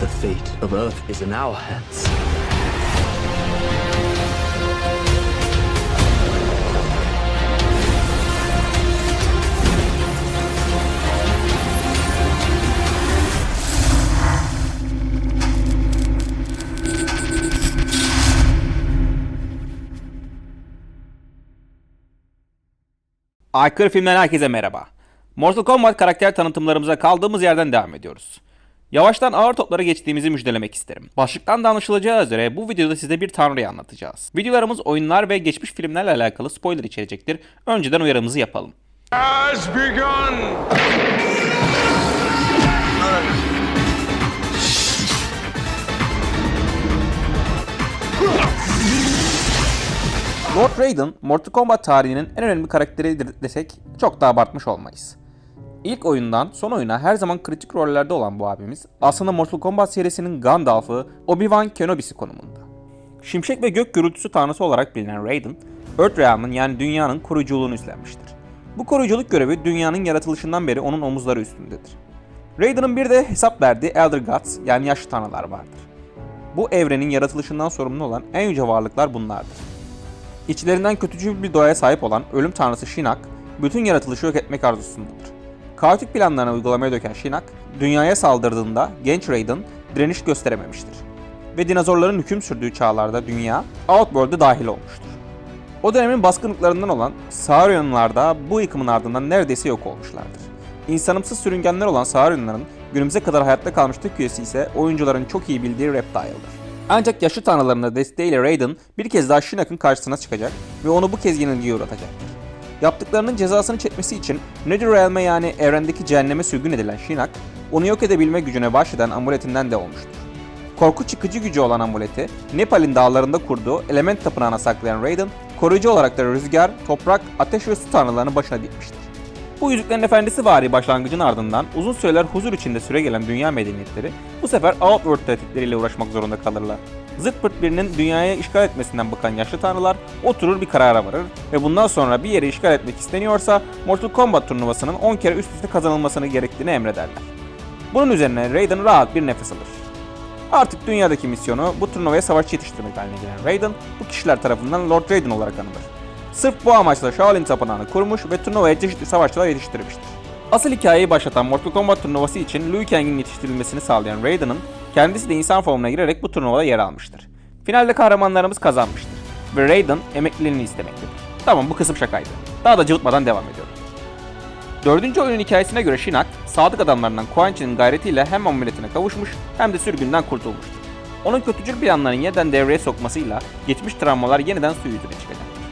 The fate of Earth is in our hands. Aykırı Film'den herkese merhaba. Mortal Kombat karakter tanıtımlarımıza kaldığımız yerden devam ediyoruz. Yavaştan ağır toplara geçtiğimizi müjdelemek isterim. Başlıktan da anlaşılacağı üzere bu videoda size bir tanrıyı anlatacağız. Videolarımız oyunlar ve geçmiş filmlerle alakalı spoiler içerecektir. Önceden uyarımızı yapalım. has begun. Lord Raiden, Mortal Kombat tarihinin en önemli karakteridir desek çok da abartmış olmayız. İlk oyundan son oyuna her zaman kritik rollerde olan bu abimiz aslında Mortal Kombat serisinin Gandalf'ı, Obi-Wan Kenobi'si konumunda. Şimşek ve gök gürültüsü tanrısı olarak bilinen Raiden, Earthrealm'ın yani dünyanın koruyuculuğunu üstlenmiştir. Bu koruyuculuk görevi dünyanın yaratılışından beri onun omuzları üstündedir. Raiden'ın bir de hesap verdiği Elder Gods yani yaşlı tanrılar vardır. Bu evrenin yaratılışından sorumlu olan en yüce varlıklar bunlardır. İçlerinden kötücül bir doğaya sahip olan ölüm tanrısı Shinnok, bütün yaratılışı yok etmek arzusundadır. Kaotik planlarını uygulamaya döken Shinnok, dünyaya saldırdığında genç Raiden direniş gösterememiştir. Ve dinozorların hüküm sürdüğü çağlarda dünya, Outworld'e dahil olmuştur. O dönemin baskınlıklarından olan Saurionlar da bu yıkımın ardından neredeyse yok olmuşlardır. İnsanımsız sürüngenler olan Saurionların günümüze kadar hayatta kalmış tek üyesi ise oyuncuların çok iyi bildiği Reptile'dır. Ancak yaşlı tanrıların da desteğiyle Raiden bir kez daha Shinnok'un karşısına çıkacak ve onu bu kez yenilgiye uğratacaktır. Yaptıklarının cezasını çekmesi için Netherrealm'e yani evrendeki cehenneme sürgün edilen Shinnok, onu yok edebilme gücüne bahşeden amuletinden de olmuştur. Korku çıkıcı gücü olan amuleti, Nepal'in dağlarında kurduğu element tapınağına saklayan Raiden, koruyucu olarak da rüzgar, toprak, ateş ve su tanrılarını başına dikmiştir. Bu Yüzüklerin Efendisi vari başlangıcın ardından uzun süreler huzur içinde süre gelen dünya medeniyetleri bu sefer Outworld tehditleriyle uğraşmak zorunda kalırlar. Zırt pırt birinin dünyaya işgal etmesinden bakan yaşlı tanrılar oturur bir karara varır ve bundan sonra bir yeri işgal etmek isteniyorsa Mortal Kombat turnuvasının 10 kere üst üste kazanılmasını gerektiğini emrederler. Bunun üzerine Raiden rahat bir nefes alır. Artık dünyadaki misyonu bu turnuvaya savaşçı yetiştirmek haline gelen Raiden bu kişiler tarafından Lord Raiden olarak anılır. Sırf bu amaçla Shaolin Tapınağı'nı kurmuş ve turnuvaya çeşitli savaşçılar yetiştirmiştir. Asıl hikayeyi başlatan Mortal Kombat turnuvası için Liu Kang'in yetiştirilmesini sağlayan Raiden'ın kendisi de insan formuna girerek bu turnuvada yer almıştır. Finalde kahramanlarımız kazanmıştır ve Raiden emekliliğini istemektedir. Tamam bu kısım şakaydı. Daha da cıvıtmadan devam ediyorum. Dördüncü oyunun hikayesine göre Shinnok, sadık adamlarından Chi'nin gayretiyle hem amuletine kavuşmuş hem de sürgünden kurtulmuştur. Onun kötücül planlarını yeniden devreye sokmasıyla geçmiş travmalar yeniden su yüzüne çıkacaktır.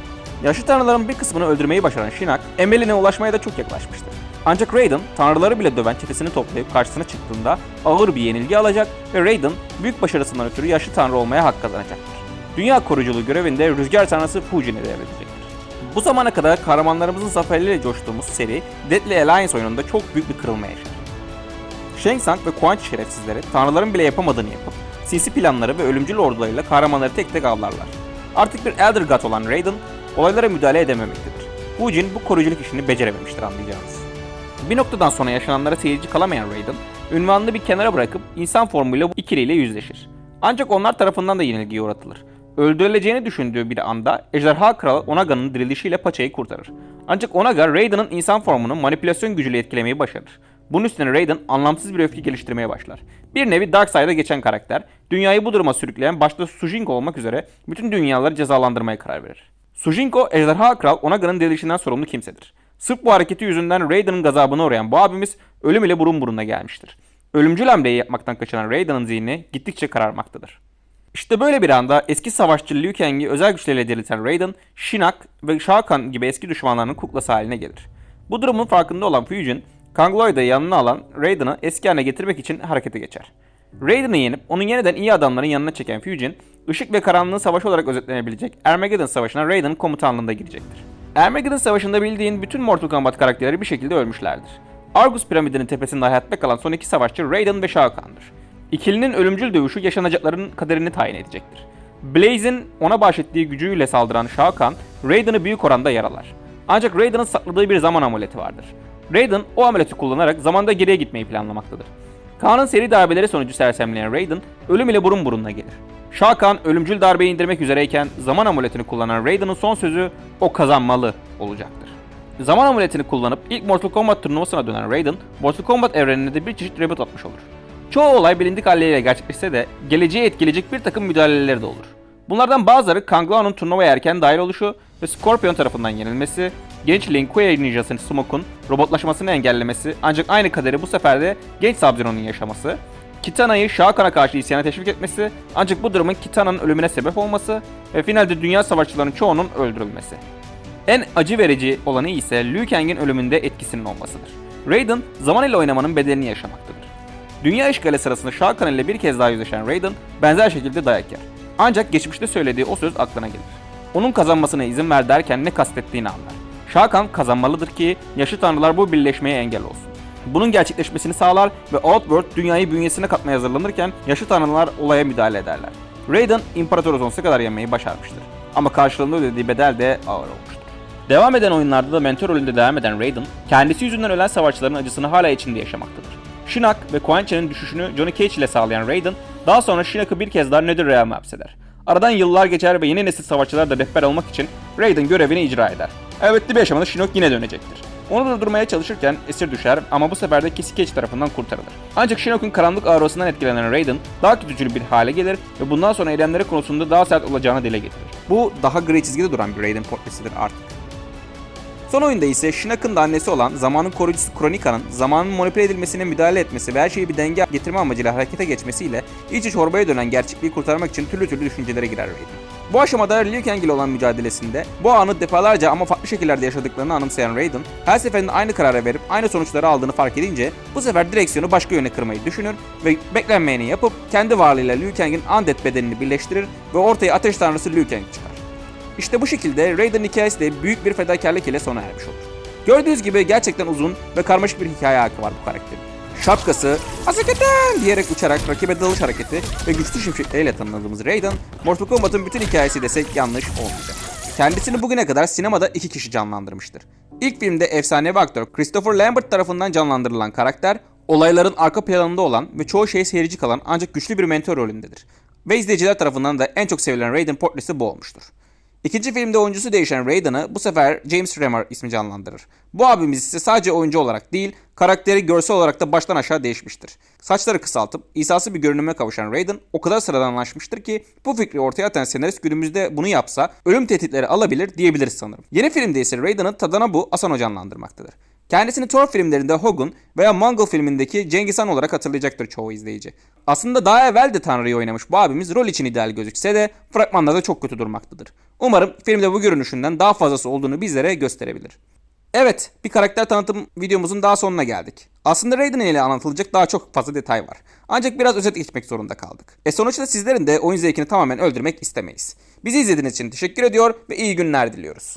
Yaşlı tanrıların bir kısmını öldürmeyi başaran Shinnok, emeline ulaşmaya da çok yaklaşmıştır. Ancak Raiden, tanrıları bile döven çetesini toplayıp karşısına çıktığında ağır bir yenilgi alacak ve Raiden, büyük başarısından ötürü yaşlı tanrı olmaya hak kazanacaktır. Dünya koruyuculuğu görevinde rüzgar tanrısı Fujin'e devredecektir. Bu zamana kadar kahramanlarımızın zaferleriyle coştuğumuz seri, Deadly Alliance oyununda çok büyük bir kırılma yaşar. Shang Tsung ve Quan Chi şerefsizleri tanrıların bile yapamadığını yapıp sinsi planları ve ölümcül ordularıyla kahramanları tek tek avlarlar. Artık bir Elder God olan Raiden olaylara müdahale edememektedir. Fujin bu koruyuculuk işini becerememiştir anlayacağınız. Bir noktadan sonra yaşananlara seyirci kalamayan Raiden, ünvanını bir kenara bırakıp insan formuyla bu ikiliyle yüzleşir. Ancak onlar tarafından da yenilgiye uğratılır. Öldürüleceğini düşündüğü bir anda Ejderha Kralı Onaga'nın dirilişiyle paçayı kurtarır. Ancak Onaga Raiden'ın insan formunu manipülasyon gücüyle etkilemeyi başarır. Bunun üstüne Raiden anlamsız bir öfke geliştirmeye başlar. Bir nevi Darkseid'a geçen karakter, dünyayı bu duruma sürükleyen başta Sujinko olmak üzere bütün dünyaları cezalandırmaya karar verir. Sujinko, Ejderha Kral Onaga'nın dirilişinden sorumlu kimsedir. Sırf bu hareketi yüzünden Raiden'ın gazabına uğrayan bu abimiz ölüm ile burun buruna gelmiştir. Ölümcül hamleyi yapmaktan kaçınan Raiden'ın zihni gittikçe kararmaktadır. İşte böyle bir anda eski savaşçı Liu Kang'i özel güçleriyle dirilten Raiden, Shinnok ve Shao Kahn gibi eski düşmanlarının kuklası haline gelir. Bu durumun farkında olan Fujin, Kang Loi'da yanına alan Raiden'ı eski haline getirmek için harekete geçer. Raiden'ı yenip onu yeniden iyi adamların yanına çeken Fujin, ışık ve karanlığın savaşı olarak özetlenebilecek Armageddon Savaşı'na Raiden'ın komutanlığında girecektir. Armageddon Savaşı'nda bildiğin bütün Mortal Kombat karakterleri bir şekilde ölmüşlerdir. Argus piramidinin tepesinde hayatta kalan son iki savaşçı Raiden ve Shao Kahn'dır. İkilinin ölümcül dövüşü yaşanacakların kaderini tayin edecektir. Blaze'in ona bahşettiği gücüyle saldıran Shao Kahn, Raiden'ı büyük oranda yaralar. Ancak Raiden'ın sakladığı bir zaman amuleti vardır. Raiden o amuleti kullanarak zamanda geriye gitmeyi planlamaktadır. Kaan'ın seri darbeleri sonucu sersemleyen Raiden, ölüm ile burun burununa gelir. Shao Kahn ölümcül darbeyi indirmek üzereyken zaman amuletini kullanan Raiden'ın son sözü o kazanmalı olacaktır. Zaman amuletini kullanıp ilk Mortal Kombat turnuvasına dönen Raiden, Mortal Kombat evrenine de bir çeşit reboot atmış olur. Çoğu olay bilindik halleriyle gerçekleşse de geleceği etkileyecek bir takım müdahaleleri de olur. Bunlardan bazıları Kang Lao'nun turnuvaya erken dahil oluşu ve Scorpion tarafından yenilmesi, genç Lin Kuei ninjası Smoke'un robotlaşmasını engellemesi ancak aynı kaderi bu sefer de genç Sub-Zero'nun yaşaması, Kitana'yı Shao karşı isyana teşvik etmesi ancak bu durumun Kitana'nın ölümüne sebep olması ve finalde dünya savaşçılarının çoğunun öldürülmesi. En acı verici olanı ise Liu Kang'in ölümünde etkisinin olmasıdır. Raiden zaman ile oynamanın bedelini yaşamaktadır. Dünya işgali sırasında Shao ile bir kez daha yüzleşen Raiden benzer şekilde dayak yer. Ancak geçmişte söylediği o söz aklına gelir. Onun kazanmasına izin ver derken ne kastettiğini anlar. Shao Kahn kazanmalıdır ki yaşlı tanrılar bu birleşmeye engel olsun. Bunun gerçekleşmesini sağlar ve Outworld dünyayı bünyesine katmaya hazırlanırken yaşlı tanrılar olaya müdahale ederler. Raiden imparatoru sonsuza kadar yenmeyi başarmıştır. Ama karşılığında ödediği bedel de ağır olmuştur. Devam eden oyunlarda da mentor rolünde devam eden Raiden, kendisi yüzünden ölen savaşçıların acısını hala içinde yaşamaktadır. Shinnok ve Quan Chi'nin düşüşünü Johnny Cage ile sağlayan Raiden, daha sonra Shinnok'u bir kez daha NetherRealm'a hapseder. Aradan yıllar geçer ve yeni nesil savaşçılar da rehber olmak için Raiden görevini icra eder. Elbette bir aşamada Shinnok yine dönecektir. Onu durdurmaya çalışırken esir düşer ama bu sefer de Cage tarafından kurtarılır. Ancak Shinnok'un karanlık aurasından etkilenen Raiden daha kötücül bir hale gelir ve bundan sonra eylemleri konusunda daha sert olacağını dile getirir. Bu daha gri çizgide duran bir Raiden portresidir artık. Son oyunda ise Shinnok'un da annesi olan zamanın koruyucusu Kronika'nın zamanın manipüle edilmesine müdahale etmesi ve her şeyi bir denge getirme amacıyla harekete geçmesiyle iyice çorbaya dönen gerçekliği kurtarmak için türlü türlü düşüncelere girer Raiden. Bu aşamada Liu Kang ile olan mücadelesinde bu anı defalarca ama farklı şekillerde yaşadıklarını anımsayan Raiden, her seferinde aynı karara verip aynı sonuçları aldığını fark edince bu sefer direksiyonu başka yöne kırmayı düşünür ve beklenmeyeni yapıp kendi varlığıyla Liu Kang'in undead bedenini birleştirir ve ortaya ateş tanrısı Liu Kang çıkar. İşte bu şekilde Raiden'ın hikayesi de büyük bir fedakarlık ile sona ermiş olur. Gördüğünüz gibi gerçekten uzun ve karmaşık bir hikaye hakkı var bu karakterin. Şapkası, Azeketen diyerek uçarak rakibe dalış hareketi ve güçlü şimşekleriyle tanınadığımız Raiden, Mortal Kombat'ın bütün hikayesi desek yanlış olmayacak. Kendisini bugüne kadar sinemada iki kişi canlandırmıştır. İlk filmde efsanevi aktör Christopher Lambert tarafından canlandırılan karakter, olayların arka planında olan ve çoğu şeye seyirci kalan ancak güçlü bir mentor rolündedir. Ve izleyiciler tarafından da en çok sevilen Raiden portresi bu olmuştur. İkinci filmde oyuncusu değişen Raiden'ı bu sefer James Remar ismi canlandırır. Bu abimiz ise sadece oyuncu olarak değil, karakteri görsel olarak da baştan aşağı değişmiştir. Saçları kısaltıp İsa'sı bir görünüme kavuşan Raiden o kadar sıradanlaşmıştır ki bu fikri ortaya atan senarist günümüzde bunu yapsa ölüm tehditleri alabilir diyebiliriz sanırım. Yeni filmde ise Raiden'ı Tadanobu Asano canlandırmaktadır. Kendisini Thor filmlerinde Hogun veya Mongol filmindeki Cengiz Han olarak hatırlayacaktır çoğu izleyici. Aslında daha evvel de Tanrı'yı oynamış bu abimiz rol için ideal gözükse de fragmanlarda çok kötü durmaktadır. Umarım filmde bu görünüşünden daha fazlası olduğunu bizlere gösterebilir. Evet, bir karakter tanıtım videomuzun daha sonuna geldik. Aslında Raiden ile anlatılacak daha çok fazla detay var. Ancak biraz özet geçmek zorunda kaldık. E sonuçta sizlerin de oyun zevkini tamamen öldürmek istemeyiz. Bizi izlediğiniz için teşekkür ediyor ve iyi günler diliyoruz.